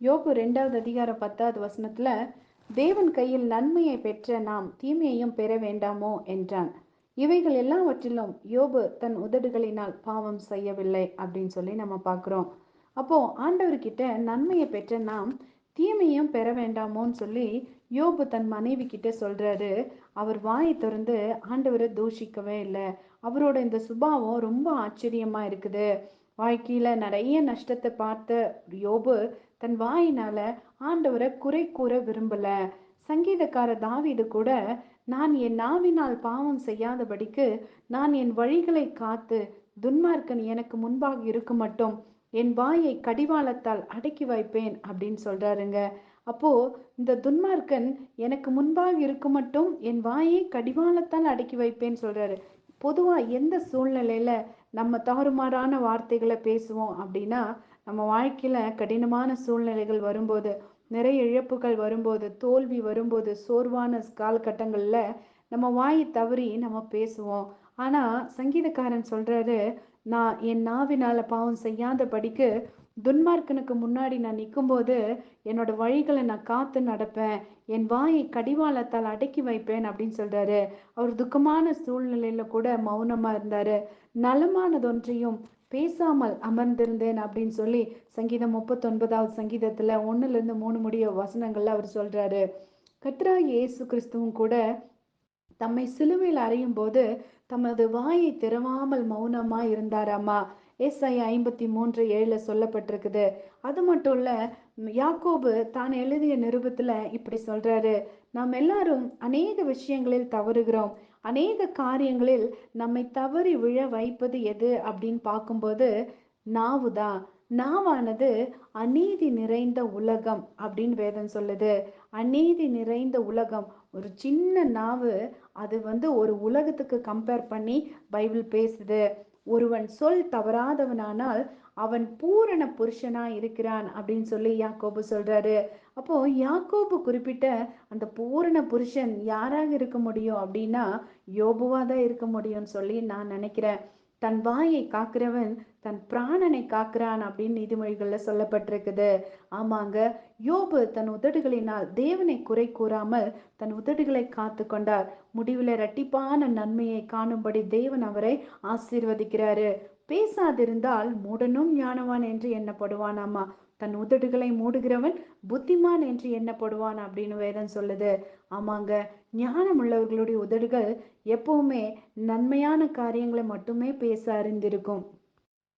யோபு ரெண்டாவது அதிகாரம் பத்தாவது வசனத்துல தேவன் கையில் நன்மையை பெற்ற நாம் தீமையையும் பெற வேண்டாமோ? என்றான். இவைகள் எல்லாவற்றிலும் யோபு தன் உதடுகளினால் பாவம் செய்யவில்லை அப்படின்னு சொல்லி நம்ம பார்க்குறோம். அப்போ ஆண்டவர்கிட்ட நன்மையை பெற்ற நாம் தீமையும் பெற வேண்டாமோன்னு சொல்லி யோபு தன் மனைவி கிட்ட சொல்றாரு. அவர் வாயை திறந்து ஆண்டவரை தூஷிக்கவே இல்லை. அவரோட இந்த சுபாவம் ரொம்ப ஆச்சரியமா இருக்குது. வாழ்க்கையில நிறைய நஷ்டத்தை பார்த்த யோபு தன் வாயினால ஆண்டவரை குறை கூற விரும்பல. சங்கீதக்கார தாவிது கூட நான் என் நாவினால் பாவம் செய்யாதபடிக்கு நான் என் வழிகளை காத்து துன்மார்க்கன் எனக்கு முன்பாக இருக்க மட்டும் என் வாயை கடிவாளத்தால் அடக்கி வைப்பேன் அப்படின்னு சொல்றாருங்க. அப்போ இந்த துன்மார்க்கன் எனக்கு முன்பாக இருக்க மட்டும் என் வாயை கடிவாளத்தால் அடக்கி வைப்பேன்னு சொல்றாரு. பொதுவா எந்த சூழ்நிலையில நம்ம தாறுமாறான வார்த்தைகளை பேசுவோம் அப்படின்னா நம்ம வாழ்க்கையில் கடினமான சூழ்நிலைகள் வரும்போது நிறைய இழப்புகள் வரும்போது தோல்வி வரும்போது சோர்வான காலகட்டங்களில் நம்ம வாயை தவறி நம்ம பேசுவோம். ஆனால் சங்கீதக்காரன் சொல்கிறாரு நான் என் நாவினால் பாவம் செய்யாதபடிக்கு துன்மார்க்கனுக்கு முன்னாடி நான் நிற்கும்போது என்னோட வழிகளை நான் காத்து நடப்பேன் என் வாயை கடிவாளத்தால் அடக்கி வைப்பேன் அப்படின்னு சொல்றாரு. அவர் துக்கமான சூழ்நிலையில கூட மௌனமா இருந்தாரு. நலமானதொன்றையும் பேசாமல் அமர்ந்திருந்தேன் அப்படின்னு சொல்லி சங்கீதம் முப்பத்தொன்பதாவது சங்கீதத்துல ஒன்னுல இருந்து மூணு முடிய வசனங்கள்ல அவர் சொல்றாரு. கத்ரா இயேசு கிறிஸ்துவும் கூட தம்மை சிலுவையில் அறையும் போது தமது வாயை திறவாமல் மௌனமா இருந்தாராமா எஸ்ஐ ஐம்பத்தி மூன்று ஏழில் சொல்லப்பட்டிருக்குது. அது மட்டும் இல்லை யாக்கோபு தான் எழுதிய நிருபத்தில் இப்படி சொல்கிறாரு நாம் எல்லாரும் அநேக விஷயங்களில் தவறுகிறோம். அநேக காரியங்களில் நம்மை தவறி விழ வைப்பது எது அப்படின்னு பார்க்கும்போது நாவுதான் நாவானது அநீதி நிறைந்த உலகம் அப்படின்னு வேதம் சொல்லுது. அநீதி நிறைந்த உலகம். ஒரு சின்ன நாவு அது வந்து ஒரு உலகத்துக்கு கம்பேர் பண்ணி பைபிள் பேசுது. ஒருவன் சொல் தவறாதவனானால் அவன் பூரண புருஷனா இருக்கிறான் அப்படின்னு சொல்லி யாக்கோபு சொல்றாரு. அப்போ யாக்கோபு குறிப்பிட்ட அந்த பூரண புருஷன் யாராக இருக்க முடியும் அப்படின்னா யோபுவா தான் இருக்க முடியும்னு சொல்லி நான் நினைக்கிறேன். தன் வாயை காக்கிறவன் தன் பிராணனை காக்கிறான் அப்படின்னு நீதிமொழிகளில் சொல்லப்பட்டிருக்குது. ஆமாங்க. யோபு தன் உதடுகளினால் தேவனை குறை கூறாமல் தன் உதடுகளை காத்து கொண்டார். முடிவில் இரட்டிப்பான நன்மையை காணும்படி தேவன் அவரை ஆசீர்வதிக்கிறாரு. பேசாதிருந்தால் மூடனும் ஞானவான் என்று எண்ணப்படுவானாமா தன் உதடுகளை மூடுகிறவன் புத்திமான் என்று எண்ணப்படுவான் அப்படின்னு வேதம் சொல்லுது. ஆமாங்க ஞானம் உள்ளவர்களுடைய உதடுகள் எப்பவுமே நன்மையான காரியங்களை மட்டுமே பேச அறிந்திருக்கும்.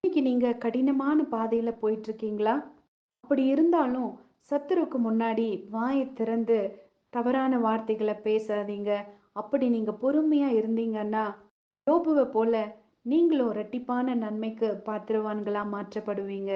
இன்னைக்கு நீங்க கடினமான பாதையில போயிட்டு இருக்கீங்களா அப்படி இருந்தாலும் சத்துருக்கு முன்னாடி வாயை திறந்து தவறான வார்த்தைகளை பேசாதீங்க. அப்படி நீங்க பொறுமையா இருந்தீங்கன்னா யோபுவை போல நீங்களும் ரெட்டிப்பான நன்மைக்கு பாத்திரவான்களாக மாற்றப்படுவீங்க.